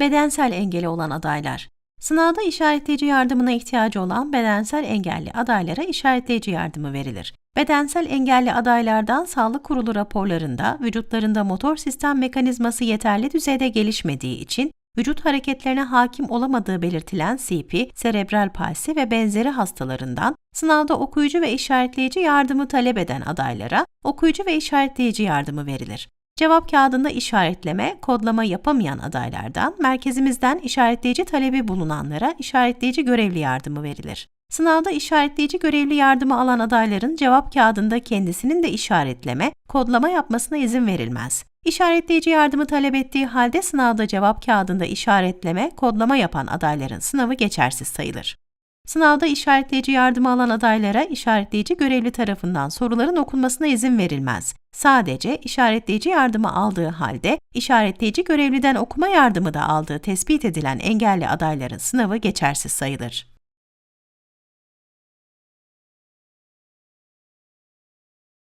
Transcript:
Bedensel engeli olan adaylar. Sınavda işaretleyici yardımına ihtiyacı olan bedensel engelli adaylara işaretleyici yardımı verilir. Bedensel engelli adaylardan sağlık kurulu raporlarında vücutlarında motor sistem mekanizması yeterli düzeyde gelişmediği için vücut hareketlerine hakim olamadığı belirtilen CP, serebral palsi ve benzeri hastalarından sınavda okuyucu ve işaretleyici yardımı talep eden adaylara okuyucu ve işaretleyici yardımı verilir. Cevap kağıdında işaretleme, kodlama yapamayan adaylardan merkezimizden işaretleyici talebi bulunanlara işaretleyici görevli yardımı verilir. Sınavda işaretleyici görevli yardımı alan adayların cevap kağıdında kendisinin de işaretleme, kodlama yapmasına izin verilmez. İşaretleyici yardımı talep ettiği halde sınavda cevap kağıdında işaretleme, kodlama yapan adayların sınavı geçersiz sayılır. Sınavda işaretleyici yardımı alan adaylara işaretleyici görevli tarafından soruların okunmasına izin verilmez. Sadece işaretleyici yardımı aldığı halde işaretleyici görevliden okuma yardımı da aldığı tespit edilen engelli adayların sınavı geçersiz sayılır.